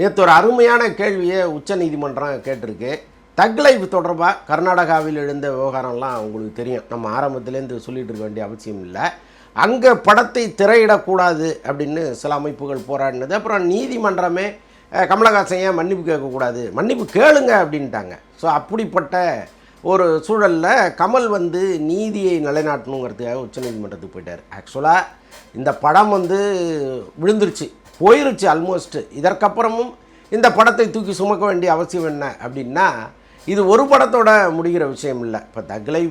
நேற்று ஒரு அருமையான கேள்வியை உச்சநீதிமன்றம் கேட்டிருக்கு. தக் லைஃப் தொடர்பாக கர்நாடகாவில் எழுந்த விவகாரம்லாம் உங்களுக்கு தெரியும். நம்ம ஆரம்பத்துலேருந்து சொல்லிட்டு இருக்க வேண்டிய அவசியம் இல்லை. அங்கே படத்தை திரையிடக்கூடாது அப்படின்னு சில அமைப்புகள் போராடினது. அப்புறம் நீதிமன்றமே கமலஹாசன் ஏன் மன்னிப்பு கேட்கக்கூடாது? மன்னிப்பு கேளுங்க அப்படின்ட்டாங்க. ஸோ அப்படிப்பட்ட ஒரு சூழலில் கமல் வந்து நீதியை நிலைநாட்டணுங்கிறதுக்காக உச்சநீதிமன்றத்துக்கு போயிட்டார். ஆக்சுவலாக இந்த படம் வந்து விழுந்துருச்சு. போயிருச்சு அல்மோஸ்ட்டு இதற்கப்புறமும் இந்த படத்தை தூக்கி சுமக்க வேண்டிய அவசியம் என்ன அப்படின்னா இது ஒரு படத்தோட முடிகிற விஷயம் இல்லை. இப்போ தக்லை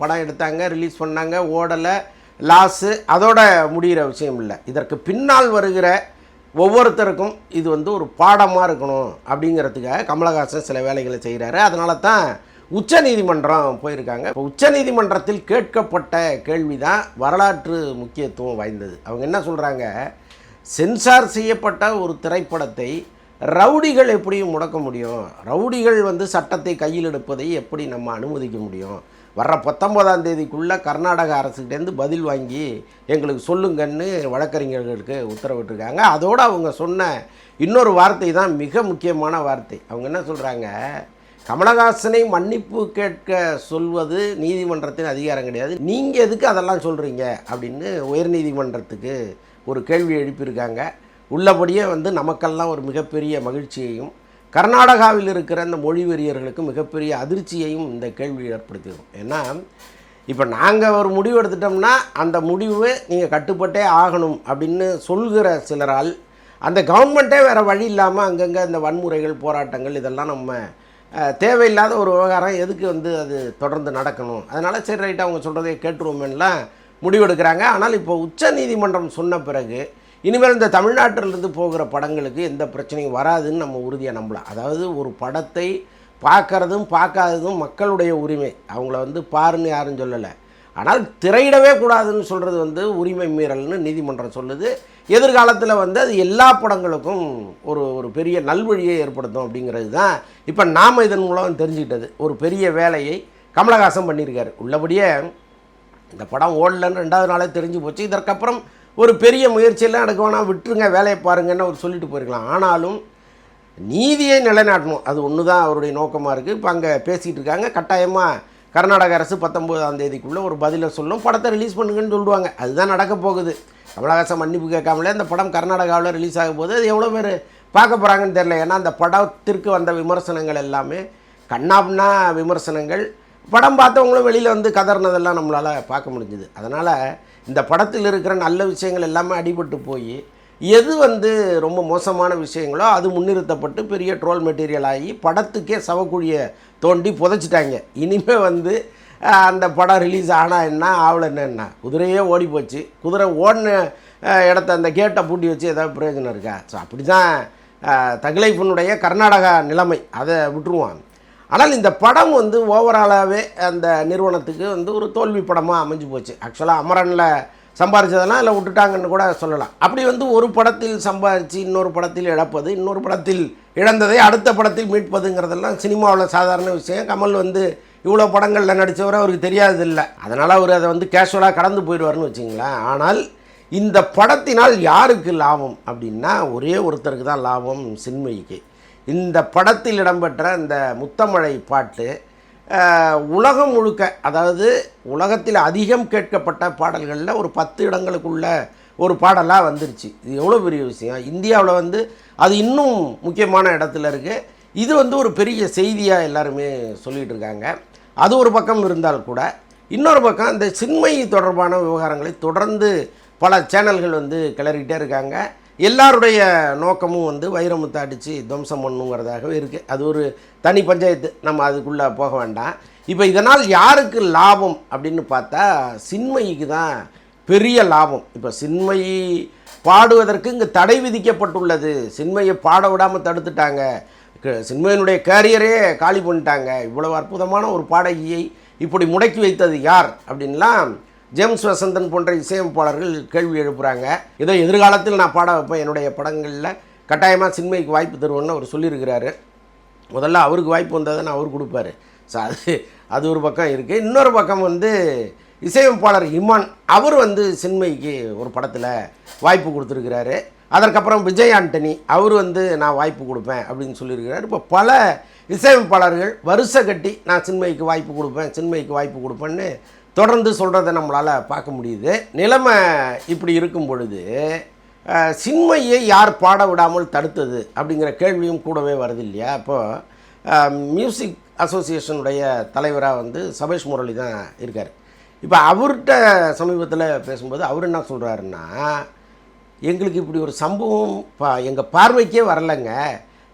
படம் எடுத்தாங்க ரிலீஸ் பண்ணாங்க ஓடலை லாஸு அதோட முடிகிற விஷயம் இல்லை. இதற்கு பின்னால் வருகிற ஒவ்வொருத்தருக்கும் இது வந்து ஒரு பாடமாக இருக்கணும் அப்படிங்கிறதுக்காக கமலஹாசன் சில வேலைகளை செய்கிறாரு அதனால தான் உச்சநீதிமன்றம் போயிருக்காங்க. இப்போ உச்சநீதிமன்றத்தில் கேட்கப்பட்ட கேள்வி தான் வரலாற்று முக்கியத்துவம் வாய்ந்தது. அவங்க என்ன சொல்கிறாங்க சென்சார் செய்யப்பட்ட ஒரு திரைப்படத்தை ரவுடிகள் எப்படி முடக்க முடியும்? ரவுடிகள் வந்து சட்டத்தை கையில் எடுப்பதை எப்படி நம்ம அனுமதிக்க முடியும்? வர்ற பத்தொன்பதாம் தேதிக்குள்ளே கர்நாடக அரசுகிட்டேருந்து பதில் வாங்கி எங்களுக்கு சொல்லுங்கன்னு வழக்கறிஞர்களுக்கு உத்தரவிட்டிருக்காங்க. அதோடு அவங்க சொன்ன இன்னொரு வார்த்தை தான் மிக முக்கியமான வார்த்தை. அவங்க என்ன சொல்கிறாங்க கமலஹாசனை மன்னிப்பு கேட்க சொல்வது நீதிமன்றத்தின் அதிகாரம் கிடையாது. நீங்கள் எதுக்கு அதெல்லாம் சொல்கிறீங்க அப்படின்னு உயர்நீதிமன்றத்துக்கு ஒரு கேள்வி எழுப்பியிருக்காங்க. உள்ளபடியே வந்து நமக்கெல்லாம் ஒரு மிகப்பெரிய மகிழ்ச்சியையும் கர்நாடகாவில் இருக்கிற அந்த மொழி வெறியர்களுக்கு மிகப்பெரிய அதிர்ச்சியையும் இந்த கேள்வி ஏற்படுத்திடும் ஏன்னா இப்போ நாங்கள் ஒரு முடிவு எடுத்துட்டோம்னா அந்த முடிவு நீங்கள் கட்டுப்பட்டே ஆகணும் அப்படின்னு சொல்கிற சிலரால் அந்த கவர்மெண்ட்டே வேறு வழி இல்லாமல் அங்கங்கே இந்த வன்முறைகள் போராட்டங்கள் இதெல்லாம் நம்ம தேவையில்லாத ஒரு விவகாரம் எதுக்கு வந்து அது தொடர்ந்து நடக்கணும்? அதனால் சரி ரைட்டு அவங்க சொல்கிறதையே கேட்டுருவோமேலாம் முடிவெடுக்கிறாங்க. ஆனால் இப்போ உச்ச நீதிமன்றம் சொன்ன பிறகு இனிமேல் இந்த தமிழ்நாட்டிலிருந்து போகிற படங்களுக்கு எந்த பிரச்சனையும் வராதுன்னு நம்ம உறுதியாக நம்பலாம். அதாவது ஒரு படத்தை பார்க்கறதும் பார்க்காததும் மக்களுடைய உரிமை. அவங்கள வந்து பாருன்னு யாரும் சொல்லலை. ஆனால் திரையிடவே கூடாதுன்னு சொல்கிறது வந்து உரிமை மீறல்னு நீதிமன்றம் சொல்லுது. எதிர்காலத்தில் வந்து அது எல்லா படங்களுக்கும் ஒரு ஒரு பெரிய நல்வழியை ஏற்படுத்தும் அப்படிங்கிறது தான் இப்போ நாம் இதன் மூலம் தெரிஞ்சுக்கிட்டது. ஒரு பெரிய வேலையை கமலஹாசன் பண்ணியிருக்காரு. உள்ளபடியே இந்த படம் ஓடலன்னு ரெண்டாவது நாளே தெரிஞ்சு போச்சு. இதற்கப்புறம் ஒரு பெரிய முயற்சியெல்லாம் எடுக்க வேணாம் விட்டுருங்க வேலையை பாருங்கன்னு அவர் சொல்லிட்டு போயிருக்கலாம். ஆனாலும் நீதியை நிலைநாட்டணும். அது ஒன்று தான் அவருடைய நோக்கமாக இருக்குது இப்போ அங்கே பேசிகிட்டு இருக்காங்க. கட்டாயமாக கர்நாடக அரசு பத்தொம்போதாம் தேதிக்குள்ளே ஒரு பதிலை சொல்லும். படத்தை ரிலீஸ் பண்ணுங்கன்னு சொல்லுவாங்க. அதுதான் நடக்க போகுது. கமலஹாசன் மன்னிப்பு கேட்காமலே அந்த படம் கர்நாடகாவில் ரிலீஸ் ஆகும் போது அது எவ்வளோ பேர் பார்க்க போகிறாங்கன்னு தெரில ஏன்னா அந்த படத்திற்கு வந்த விமர்சனங்கள் எல்லாமே கண்ணாப்னா விமர்சனங்கள். படம் பார்த்தவங்களும் வெளியில் வந்து கதறினதெல்லாம் நம்மளால் பார்க்க முடிஞ்சுது. அதனால் இந்த படத்தில் இருக்கிற நல்ல விஷயங்கள் எல்லாமே அடிபட்டு போய் எது வந்து ரொம்ப மோசமான விஷயங்களோ அது முன்னிறுத்தப்பட்டு பெரிய ட்ரோல் மெட்டீரியல் ஆகி படத்துக்கே சவக்குழியை தோண்டி புதைச்சிட்டாங்க. இனிமேல் வந்து அந்த படம் ரிலீஸ் ஆனால் என்ன ஆவலை என்ன குதிரையே ஓடி போச்சு. குதிரை ஓடின இடத்த அந்த கேட்டை பூட்டி வச்சு ஏதாவது பிரயோஜனம் இருக்கா? ஸோ அப்படி தான் தகலைஃபனுடைய கர்நாடகா நிலைமை. அதை விட்டுருவான் ஆனால் இந்த படம் வந்து ஓவராலாகவே அந்த நிறுவனத்துக்கு வந்து ஒரு தோல்வி படமாக அமைஞ்சு போச்சு. ஆக்சுவலாக அமரனில் சம்பாரிச்சதெல்லாம் இல்லை விட்டுட்டாங்கன்னு கூட சொல்லலாம். அப்படி வந்து ஒரு படத்தில் சம்பாரித்து இன்னொரு படத்தில் இழப்பது இன்னொரு படத்தில் இழந்ததை அடுத்த படத்தில் மீட்பதுங்கிறதெல்லாம் சினிமாவில் சாதாரண விஷயம். கமல் வந்து இவ்வளோ படங்களில் நடித்தவர் அவருக்கு தெரியாததில்லை. அதனால் அவர் அதை வந்து கேஷுவலாக கடந்து போயிடுவார்னு வச்சிங்களேன். ஆனால் இந்த படத்தினால் யாருக்கு லாபம் அப்படின்னா ஒரே ஒருத்தருக்கு தான் லாபம் சின்மயிக்கு இந்த படத்தில் இடம்பெற்ற இந்த முத்தமழை பாட்டு உலகம் முழுக்க அதாவது உலகத்தில் அதிகம் கேட்கப்பட்ட பாடல்களில் ஒரு பத்து இடங்களுக்குள்ள ஒரு பாடலாக வந்துருச்சு. இது எவ்வளோ பெரிய விஷயம்? இந்தியாவில் வந்து அது இன்னும் முக்கியமான இடத்துல இருக்குது இது வந்து ஒரு பெரிய செய்தியாக எல்லாருமே சொல்லிகிட்டு இருக்காங்க. அது ஒரு பக்கம் இருந்தால் கூட இன்னொரு பக்கம் இந்த சின்மை தொடர்பான விவகாரங்களை தொடர்ந்து பல சேனல்கள் வந்து கிளறிக்கிட்டே இருக்காங்க. எல்லாருடைய நோக்கமும் வந்து வைரமுத்தை அடித்து துவம்சம் பண்ணுங்கிறதாகவே இருக்குது அது ஒரு தனி பஞ்சாயத்து. நம்ம அதுக்குள்ளே போக வேண்டாம். இப்போ இதனால் யாருக்கு லாபம் அப்படின்னு பார்த்தா சின்மயிக்கு தான் பெரிய லாபம். இப்போ சின்மயி பாடுவதற்கு இங்கே தடை விதிக்கப்பட்டுள்ளது. சின்மையை பாட விடாமல் தடுத்துட்டாங்க. க- சின்மையினுடைய கேரியரே காலி பண்ணிட்டாங்க. இவ்வளவு அற்புதமான ஒரு பாடகியை இப்படி முடக்கி வைத்தது யார் அப்படின்லாம் ஜேம்ஸ் வசந்தன் போன்ற இசையமைப்பாளர்கள் கேள்வி எழுப்புகிறாங்க ஏதோ எதிர்காலத்தில் நான் பாட வைப்பேன் என்னுடைய படங்களில். கட்டாயமாக சின்மைக்கு வாய்ப்பு தருவோன்னு அவர் சொல்லியிருக்கிறாரு. முதல்ல அவருக்கு வாய்ப்பு வந்ததுன்னு அவர் கொடுப்பாரு. ஸோ அது அது ஒரு பக்கம் இருக்குது இன்னொரு பக்கம் வந்து இசையமைப்பாளர் இமான் அவர் வந்து சின்மைக்கு ஒரு படத்தில் வாய்ப்பு கொடுத்துருக்கிறாரு. அதற்கப்புறம் விஜய் ஆண்டனி அவர் வந்து நான் வாய்ப்பு கொடுப்பேன் அப்படின்னு சொல்லியிருக்கிறார். இப்போ பல இசையமைப்பாளர்கள் வருஷ கட்டி நான் சின்மைக்கு வாய்ப்பு கொடுப்பேன் சின்மைக்கு வாய்ப்பு கொடுப்பேன்னு தொடர்ந்து சொல்கிறத நம்மளால் பார்க்க முடியுது. நிலைமை இப்படி இருக்கும் பொழுது சின்மையை யார் பாட விடாமல் தடுத்தது அப்படிங்கிற கேள்வியும் கூடவே வருது இல்லையா? இப்போது மியூசிக் அசோசியேஷனுடைய தலைவராக வந்து சபேஷ் முரளி தான் இருக்கார். இப்போ அவர்கிட்ட சமீபத்தில் பேசும்போது அவர் என்ன சொல்கிறாருன்னா எங்களுக்கு இப்படி ஒரு சம்பவம் பா எங்கள் பார்வைக்கே வரலைங்க.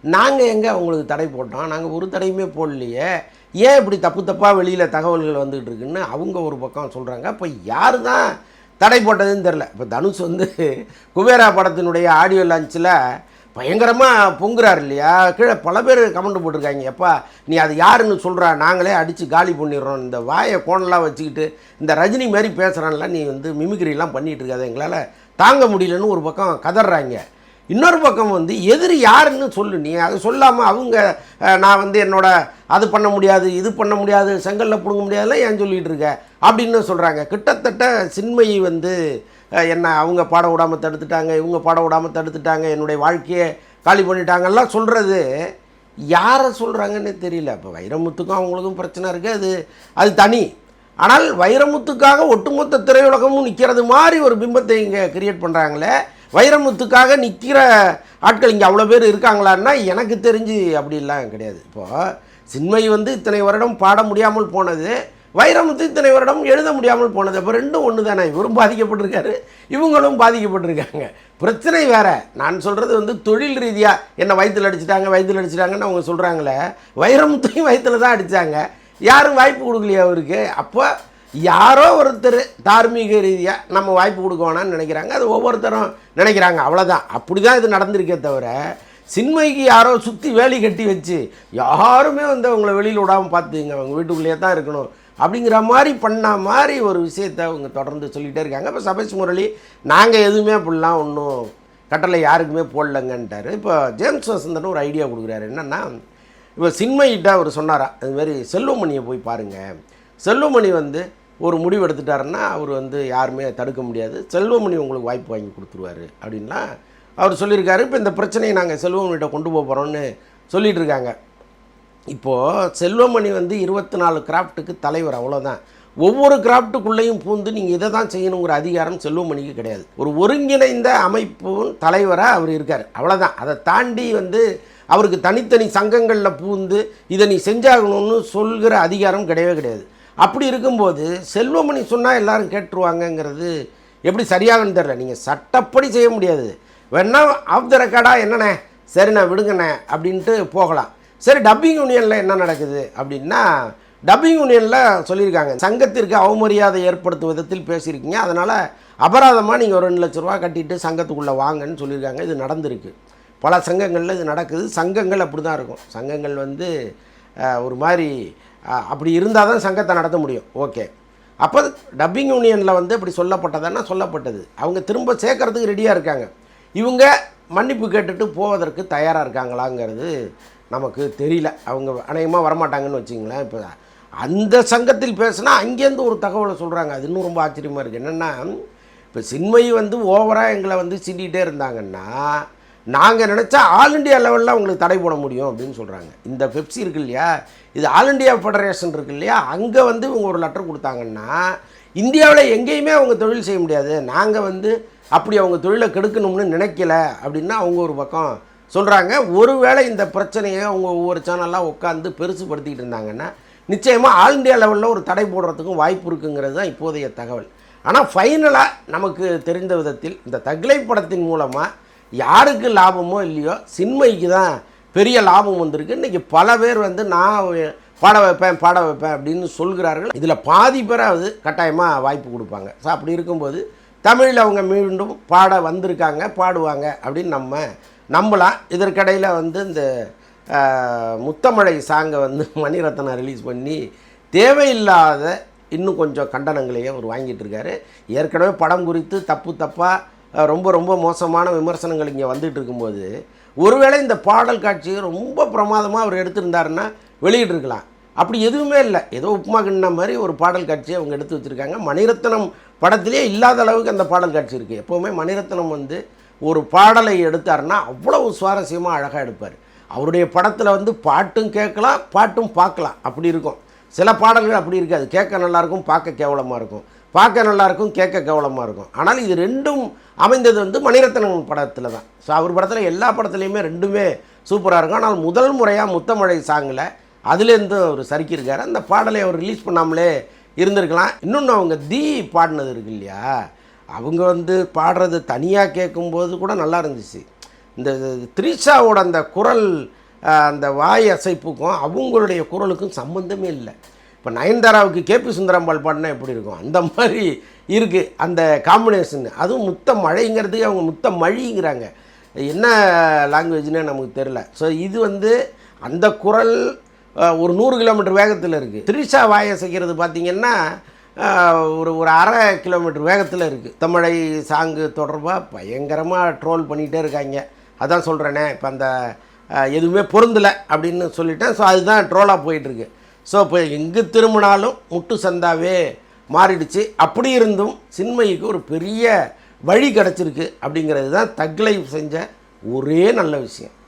நாங்கள் எங்கே அவங்களுக்கு தடை போட்டோம்? நாங்கள் ஒரு தடையுமே போடலையே. ஏன் இப்படி தப்பு தப்பாக வெளியில் தகவல்கள் வந்துகிட்டு இருக்குன்னு அவங்க ஒரு பக்கம் சொல்கிறாங்க அப்போ யார் தான் தடை போட்டதுன்னு தெரில இப்போ தனுஷ் வந்து குபேரா படத்தினுடைய ஆடியோ லான்ச்சில் பயங்கரமாக பொங்குறார் இல்லையா? கீழே பல பேர் கமெண்ட் போட்டிருக்காங்க. எப்பா நீ அது யாருன்னு சொல்கிறா நாங்களே அடித்து காலி பண்ணிடுறோம். இந்த வாயை கோணலாம் வச்சுக்கிட்டு இந்த ரஜினி மாதிரி பேசுகிறான்ல நீ வந்து மிமிக்ரிலாம் பண்ணிகிட்டு இருக்காது. எங்களால் தாங்க முடியலன்னு ஒரு பக்கம் கதறாங்க. இன்னொரு பக்கம் வந்து எதிரி யாருன்னு சொல்லு நீ அது சொல்லாமல் அவங்க நான் வந்து என்னோட அது பண்ண முடியாது இது பண்ண முடியாது செங்கல்ல பிடுங்க முடியாதுலாம் ஏன் சொல்லிகிட்டு இருக்க? அப்படின்னு சொல்கிறாங்க கிட்டத்தட்ட சின்மயி வந்து என்ன அவங்க பாட விடாமல் தடுத்துட்டாங்க இவங்க பாட விடாமல் தடுத்துட்டாங்க என்னுடைய வாழ்க்கையை காலி பண்ணிட்டாங்கலாம் சொல்கிறது யாரை சொல்கிறாங்கன்னு தெரியல. இப்போ வைரமுத்துக்கும் அவங்களுக்கும் பிரச்சனை இருக்குது அது அது தனி. ஆனால் வைரமுத்துக்காக ஒட்டுமொத்த திரையுலகமும் நிற்கிறது மாதிரி ஒரு பிம்பத்தை இங்கே கிரியேட் பண்ணுறாங்களே வைரமுத்துக்காக நிற்கிற ஆட்கள் இங்கே அவ்வளோ பேர் இருக்காங்களான்னா எனக்கு தெரிஞ்சு அப்படிலாம் கிடையாது. இப்போது சின்மை வந்து இத்தனை வருடம் பாட முடியாமல் போனது வைரமுத்து இத்தனை வருடம் எழுத முடியாமல் போனது அப்போ ரெண்டும் ஒன்று தானே இவரும் பாதிக்கப்பட்டிருக்காரு இவங்களும் பாதிக்கப்பட்டிருக்காங்க. பிரச்சனை வேறு. நான் சொல்கிறது வந்து தொழில் ரீதியாக என்னை வயிற்றில் அடிச்சிட்டாங்க வயிற்றில் அடிச்சிட்டாங்கன்னு அவங்க சொல்கிறாங்களே வைரமுத்தையும் வயிற்றில் தான் அடித்தாங்க யாரும் வாய்ப்பு கொடுக்கலையா அவருக்கு? அப்போ யாரோ ஒருத்தர் தார்மீக ரீதியாக நம்ம வாய்ப்பு கொடுக்க வேணாம்னு நினைக்கிறாங்க. அது ஒவ்வொருத்தரும் நினைக்கிறாங்க. அவ்வளோதான் அப்படி தான் இது நடந்திருக்கே தவிர சின்மைக்கு யாரோ சுற்றி வேலி கட்டி வச்சு யாருமே வந்து அவங்கள வெளியில் விடாமல் பார்த்துங்க அவங்க வீட்டுக்குள்ளேயே தான் இருக்கணும். அப்படிங்கிற மாதிரி பண்ண மாதிரி ஒரு விஷயத்தை அவங்க தொடர்ந்து சொல்லிகிட்டே இருக்காங்க. இப்போ சபேஷ் முரளி நாங்கள் எதுவுமே அப்படிலாம் ஒன்றும் கட்டளை யாருக்குமே போடலங்கன்ட்டார். இப்போ ஜேம்ஸ் வசந்தன் ஒரு ஐடியா கொடுக்குறாரு. என்னென்னா இப்போ சின்மையிட்ட அவர் சொன்னாரா அதுமாரி செல்வமணியை போய் பாருங்கள் செல்வமணி வந்து ஒரு முடிவு எடுத்துட்டாருன்னா அவர் வந்து யாருமே தடுக்க முடியாது. செல்வமணி உங்களுக்கு வாய்ப்பு வாங்கி கொடுத்துருவாரு அப்படின்லாம் அவர் சொல்லியிருக்காரு. இப்போ இந்த பிரச்சனையை நாங்கள் செல்வமணிகிட்ட கொண்டு போக போகிறோம்னு சொல்லிகிட்டு இருக்காங்க இப்போது செல்வமணி வந்து இருபத்தி நாலு கிராஃப்ட்டுக்கு தலைவர் அவ்வளோதான் ஒவ்வொரு கிராஃப்ட்டுக்குள்ளேயும் பூந்து நீங்கள் இதை தான் செய்யணுங்கிற அதிகாரம் செல்வமணிக்கு கிடையாது. ஒரு ஒருங்கிணைந்த அமைப்பும் தலைவராக அவர் இருக்கார். அவ்வளோதான் அதை தாண்டி வந்து அவருக்கு தனித்தனி சங்கங்களில் பூந்து இதை நீ செஞ்சாகணும்னு சொல்கிற அதிகாரம் கிடையவே கிடையாது. அப்படி இருக்கும்போது செல்வமணி சொன்னால் எல்லாரும் கேட்டுருவாங்கங்கிறது எப்படி சரியாகன்னு தெரில நீங்கள் சட்டப்படி செய்ய முடியாது. வேணா ஆஃப் த ரெக்கார்டாக என்னண்ணே? சரிண்ணே விடுங்கண்ணே அப்படின்ட்டு போகலாம். சரி டப்பிங் யூனியனில் என்ன நடக்குது அப்படின்னா டப்பிங் யூனியனில் சொல்லியிருக்காங்க. சங்கத்திற்கு அவமரியாதை ஏற்படுத்தும் விதத்தில் பேசியிருக்கீங்க. அதனால் அபராதமாக நீங்கள் ஒரு ரெண்டு லட்ச ரூபா கட்டிட்டு சங்கத்துக்குள்ளே வாங்கன்னு சொல்லியிருக்காங்க. இது நடந்திருக்கு. பல சங்கங்களில் இது நடக்குது. சங்கங்கள் அப்படி தான் இருக்கும். சங்கங்கள் வந்து ஒரு மாதிரி அப்படி இருந்தால் தான் சங்கத்தை நடத்த முடியும். ஓகே. அப்போ டப்பிங் யூனியனில் வந்து அப்படி சொல்லப்பட்டதுன்னா சொல்லப்பட்டது. அவங்க திரும்ப சேர்க்கறதுக்கு ரெடியாக இருக்காங்க. இவங்க மன்னிப்பு கேட்டுட்டு போவதற்கு தயாராக இருக்காங்களாங்கிறது நமக்கு தெரியல. அவங்க அநேகமாக வரமாட்டாங்கன்னு வச்சிங்களேன் இப்போ அந்த சங்கத்தில் பேசுனா அங்கேருந்து ஒரு தகவலை சொல்கிறாங்க அது இன்னும் ரொம்ப ஆச்சரியமாக இருக்குது என்னென்னா இப்போ சின்மயி வந்து ஓவராக எங்களை வந்து சிண்டிகிட்டே இருந்தாங்கன்னா நாங்கள் நினச்சா ஆல் இண்டியா லெவலில் உங்களுக்கு தடை போட முடியும் அப்படின்னு சொல்கிறாங்க இந்த பெப்சி இருக்கு இல்லையா? இது ஆல் இண்டியா ஃபெடரேஷன் இருக்கு இல்லையா? அங்கே வந்து இவங்க ஒரு லெட்டர் கொடுத்தாங்கன்னா இந்தியாவில் எங்கேயுமே அவங்க தொழில் செய்ய முடியாது. நாங்கள் வந்து அப்படி அவங்க தொழிலை கெடுக்கணும்னு நினைக்கல அப்படின்னா அவங்க ஒரு பக்கம் சொல்கிறாங்க ஒருவேளை இந்த பிரச்சனையை அவங்க ஒவ்வொரு சேனலாக உட்காந்து பெருசுப்படுத்திக்கிட்டு இருந்தாங்கன்னா நிச்சயமாக ஆல் இண்டியா லெவலில் ஒரு தடை போடுறதுக்கும் வாய்ப்பு இருக்குங்கிறது தான் இப்போதைய தகவல். ஆனால் ஃபைனலாக நமக்கு தெரிந்த விதத்தில் இந்த தக்லை படத்தின் மூலமாக யாருக்கு லாபமோ இல்லையோ சின்மைக்கு தான் பெரிய லாபம் வந்திருக்கு. இன்றைக்கி பல பேர் வந்து நான் பாட வைப்பேன் பாட வைப்பேன் அப்படின்னு சொல்கிறார்கள். இதில் பாதி பேராவது கட்டாயமாக வாய்ப்பு கொடுப்பாங்க. ஸோ அப்படி இருக்கும்போது தமிழில் அவங்க மீண்டும் பாட வந்திருக்காங்க பாடுவாங்க அப்படின்னு நம்ம நம்பலாம். இதற்கிடையில் வந்து இந்த முத்தமழை சாங்கை வந்து மணிரத்னம் ரிலீஸ் பண்ணி தேவையில்லாத இன்னும் கொஞ்சம் கண்டனங்களையே அவர் வாங்கிட்டு இருக்காரு. ஏற்கனவே படம் குறித்து தப்பு தப்பாக ரொம்ப ரொம்ப மோசமான விமர்சனங்கள் இங்கே வந்துட்டு இருக்கும்போது ஒருவேளை இந்த பாடல் காட்சியை ரொம்ப பிரமாதமாக அவர் எடுத்திருந்தாருன்னா வெளியிட்டிருக்கலாம் அப்படி எதுவுமே இல்லை. ஏதோ உப்புமா கிண்ண மாதிரி ஒரு பாடல் காட்சியை அவங்க எடுத்து வச்சுருக்காங்க. மணிரத்னம் படத்திலே இல்லாத அளவுக்கு அந்த பாடல் காட்சி இருக்குது எப்போவுமே மணிரத்னம் வந்து ஒரு பாடலை எடுத்தாருன்னா அவ்வளவு சுவாரஸ்யமாக அழகாக எடுப்பார். அவருடைய படத்தில் வந்து பாட்டும் கேட்கலாம் பாட்டும் பார்க்கலாம். அப்படி இருக்கும். சில பாடல்கள் அப்படி இருக்காது. கேட்க நல்லாயிருக்கும் பார்க்க கேவலமாக இருக்கும். பார்க்க நல்லாயிருக்கும் கேட்க கவலமாக இருக்கும் ஆனால் இது ரெண்டும் அமைந்தது வந்து மணிரத்னம் படத்தில் தான். ஸோ அவர் படத்தில் எல்லா படத்துலையுமே ரெண்டுமே சூப்பராக இருக்கும். ஆனால் முதல் முறையாக முத்தமழை சாங்கில் அதுலேருந்து அவர் சறுக்கியிருக்காரு. அந்த பாடலை அவர் ரிலீஸ் பண்ணாமலே இருந்திருக்கலாம். இன்னொன்று அவங்க தீ பாடினது இருக்கு இல்லையா? அவங்க வந்து பாடுறது தனியாக கேட்கும்போது கூட நல்லா இருந்துச்சு. இந்த த்ரிஷாவோட அந்த குரல் அந்த வாய் அசைப்புக்கும் அவங்களுடைய குரலுக்கும் சம்மந்தமே இல்லை. இப்போ நயன்தாராவுக்கு கேபி சுந்தரம்பாள் பாடினா எப்படி இருக்கும்? அந்த மாதிரி இருக்குது அந்த காம்பினேஷன் அதுவும் முத்த மழைங்கிறதுக்கு அவங்க முத்த மழிங்கிறாங்க. என்ன லாங்குவேஜ்னே நமக்கு தெரில ஸோ இது வந்து அந்த குரல் ஒரு நூறு கிலோமீட்டர் வேகத்தில் இருக்குது த்ரிஷா வாயசைக்கிறது பார்த்திங்கன்னா ஒரு ஒரு அரை கிலோமீட்டர் வேகத்தில் இருக்குது தமிழை சாங்கு தொடர்பாக பயங்கரமாக ட்ரோல் பண்ணிகிட்டே இருக்காங்க. அதான் சொல்கிறேனே இப்போ அந்த எதுவுமே பொருந்தலை அப்படின்னு சொல்லிட்டேன். ஸோ அதுதான் ட்ரோலாக போயிட்டுருக்கு ஸோ இப்போ எங்கே திரும்பினாலும் முட்டு சந்தாவே மாறிடுச்சு. அப்படி இருந்தும் சின்மயிக்கு ஒரு பெரிய வழி கிடச்சிருக்கு அப்படிங்கிறது தான் தக்லை செஞ்ச ஒரே நல்ல விஷயம்.